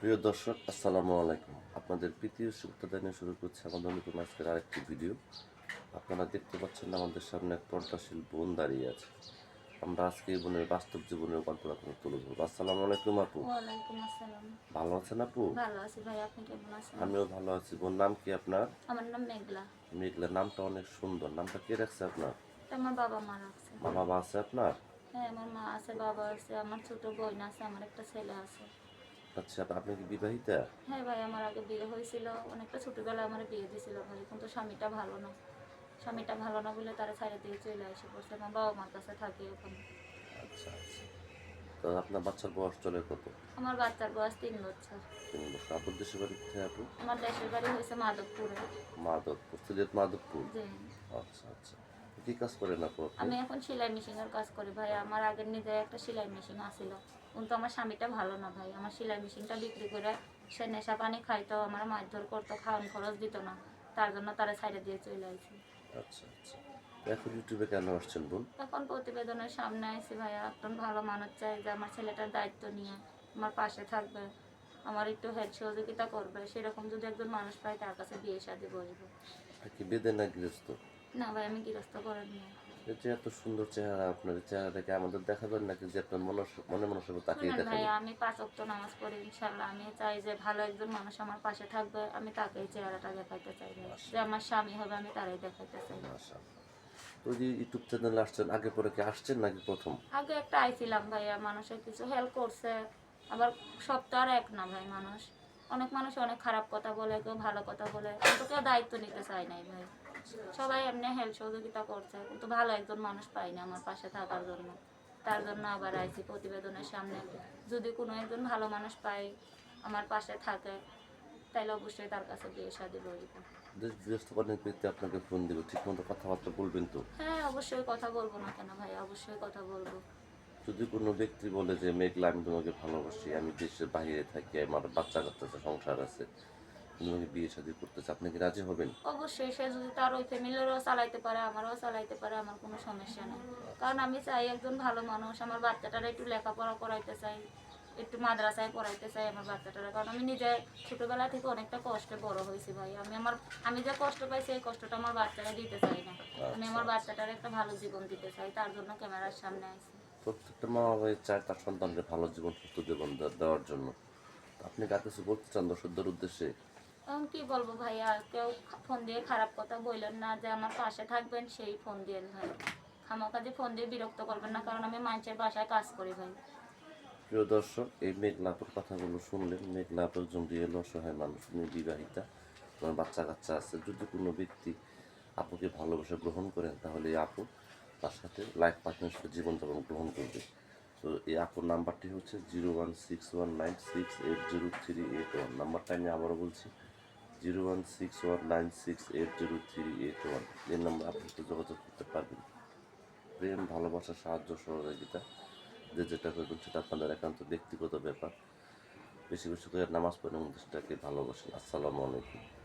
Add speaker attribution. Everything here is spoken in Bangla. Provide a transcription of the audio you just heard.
Speaker 1: প্রিয় দর্শক আসসালামু আলাইকুম। আপনাদের প্রীতীয় শুভেচ্ছা জানিয়ে শুরু করছে আমাদের নতুন আজকের আরেকটি ভিডিও। আপনারা দেখতে পাচ্ছেন আমাদের সামনে এক পর্দাশীল বোন দাঁড়িয়ে আছে। আমরা আজকে এই বোনের বাস্তব জীবনের গল্পটা করে তুলে ধরবো। আসসালামু আলাইকুম আপু। ভালো আছেন আপু?
Speaker 2: ভালো আছি ভাই আপনি কেমন আছেন?
Speaker 1: আমিও ভালো আছি। বোন নাম কি আপনার?
Speaker 2: আমার নাম মেঘলা।
Speaker 1: মেঘলা নামটা অনেক সুন্দর। নামটা কে রাখছে আপনার?
Speaker 2: আমার বাবা মা রাখছে।
Speaker 1: মা বাবা আছে আপনার?
Speaker 2: হ্যাঁ আমার মা আছে বাবা আছে আমার ছোট বোন আছে আমার একটা ছেলে আছে।
Speaker 1: আচ্ছা আপনি কি বিবাহিতা?
Speaker 2: হ্যাঁ ভাই আমার আগে বিয়ে হয়েছিল। অনেকটা ছোটবেলায় আমার বিয়ে দিয়েছিল ভাই কিন্তু স্বামীটা ভালো না। স্বামীটা ভালো না বলে তারা ছাড়ে দিয়ে চলে এসে পড়ছে আমার বাবা মার কাছে থাকে এখন।
Speaker 1: আচ্ছা আচ্ছা। তো আপনার বাচ্চার বয়স চলে কত?
Speaker 2: আমার বাচ্চার বয়স তিন বছর।
Speaker 1: তিন বছর। আপুর দেশের বাড়ি কোথায় আপু?
Speaker 2: আমার দেশের বাড়ি হয়েছে মাধবপুরে।
Speaker 1: মাধবপুর সিলেট মাধবপুর? আচ্ছা আচ্ছা। কি কাজ করেন আপু
Speaker 2: আমি এখন সেলাই মেশিনের কাজ করি ভাই। আমার আগের নিজের একটা সেলাই মেশিন আছিল। কিন্তু আমার স্বামীটা ভালো না ভাই। আমার সেলাই মেশিনটা বিক্রি করে সে নেশা পানি খাইতো আমার মারধর করতো খাওয়ান খরচ দিত না। তার জন্য তারা ছাইড়ে দিয়ে চলে আসি
Speaker 1: আচ্ছা আচ্ছা। এখন ইউটিউবে কেন আসছেন বোন?
Speaker 2: এখন প্রতিবেদনের সামনে আইসি ভাইয়া একজন ভালো মানুষ চাই যে আমার ছেলেটার দায়িত্ব নিয়ে আমার পাশে থাকবে আমার একটু হেল্প সহযোগিতা করবে। সেরকম যদি একজন মানুষ পাই তার কাছে বিয়ে শাদি বসবো।
Speaker 1: আর কি বেদে না গৃহস্থ?
Speaker 2: না ভাই আমি গৃহস্থ করে নিয়ে।
Speaker 1: যে এত সুন্দর চেহারা আপনার এই চেহারাটাকে আমাদের দেখাবেন নাকি যে আপনার মনে মনে মনসা তাকিয়ে
Speaker 2: ভাই আমি পাঁচ অক্ট নামাজ পড়ি ইনশাল্লাহ আমি চাই যে ভালো একজন মানুষ আমার পাশে থাকবে আমি তাকেই চেহারাটা দেখাইতে চাই। যে আমার স্বামী হবে আমি তারাই দেখাইতে চাই।
Speaker 1: তো যে ইউটিউব চ্যানেলে আসছেন আগে পরে কি আসছেন নাকি প্রথম?
Speaker 2: আগে একটা আইছিলাম ভাইয়া মানুষের কিছু হেল্প করছে। আবার সব তো আর এক না ভাই মানুষ। অনেক মানুষ অনেক খারাপ কথা বলে কেউ ভালো কথা বলে কিন্তু কেউ দায়িত্ব নিতে চায় নাই ভাই। সবাই এমনি হেল্প সহযোগিতা করছে কিন্তু ভালো একজন মানুষ পাই না আমার পাশে থাকার জন্য। তার জন্য আবার আইছি প্রতিবেদনের সামনে। যদি কোনো একজন ভালো মানুষ পাই আমার পাশে থাকে তাইলে অবশ্যই তার কাছে বিয়ে শাদি বলব
Speaker 1: গৃহস্থ অনেক ব্যক্তি আপনাকে ফোন দিবে ঠিক মতো কথাবার্তা বলবেন তো?
Speaker 2: হ্যাঁ অবশ্যই কথা বলব না কেন ভাই? অবশ্যই কথা বলব।
Speaker 1: যদি কোনো ব্যক্তি বলে যে, মেঘলা, আমি তোমাকে ভালোবাসি, আমি দেশের বাইরে থাকি, আমার বাচ্চা কাচ্চা সংসার আছে, তুমি আমাকে বিয়ে শাদী করতে চাও, আপনি কি রাজি হবেন?
Speaker 2: অবশ্যই, সে যদি তার ওই ফ্যামিলিরও চালাইতে পারে, আমারও চালাইতে পারে, আমার কোনো সমস্যা নেই। কারণ আমি চাই একজন ভালো মানুষ, আমার বাচ্চাটারা একটু লেখাপড়া করাইতে চাই, একটু মাদ্রাসায় পড়াইতে চাই আমার বাচ্চাটারা। কারণ আমি নিজে ছোটবেলা থেকে অনেকটা কষ্টে বড় হয়েছি ভাই। আমি আমার, আমি যে কষ্ট পাইছি, এই কষ্টটা আমার বাচ্চারা দিতে চাই না। আমি আমার বাচ্চাটার একটা ভালো জীবন দিতে চাই, তার জন্য ক্যামেরার সামনে আইছি।
Speaker 1: প্রত্যেকটা মা বাবাই চায় তার সন্তানকে ভালো জীবন সুস্থ জীবন দেওয়ার জন্য। আপনি কার কিছু বলতে চান দর্শকদের উদ্দেশ্যে?
Speaker 2: এখন কি বলব ভাইয়া? কেউ ফোন দিয়ে খারাপ কথা বললেন না যে আমার পাশে থাকবেন সেই ফোন দিয়ে ভাই। খামাকা যে ফোন দিয়ে বিরক্ত করবেন না কারণ আমি মানুষের বাসায় কাজ করি ভাই।
Speaker 1: প্রিয় দর্শক এই মেঘলাপুর কথাগুলো শুনলেন। মেঘলাপ একজন রিয়েল অসহায় মানুষ উনি বিবাহিতা তোমার বাচ্চা কাচ্চা আছে। যদি কোনো ব্যক্তি আপুকে ভালোবাসা গ্রহণ করেন তাহলে এই আপু তার সাথে লাইফ পার্টনারশিপে জীবনযাপন গ্রহণ করবে। তো এই আপুর নাম্বারটি হচ্ছে zero one six one nine six eight zero three eight one নাম্বারটা আমি আবারও বলছি zero one six one nine six eight zero three eight one এই নাম্বার আপনি যোগাযোগ করতে পারবেন। প্রেম, ভালোবাসা, সাহায্য, সহযোগিতা, যে যেটা করবেন সেটা আপনাদের একান্ত ব্যক্তিগত ব্যাপার। বেশি বেশি করে নামাজ পড়েন দেশটাকে ভালোবাসেন আসসালামু আলাইকুম।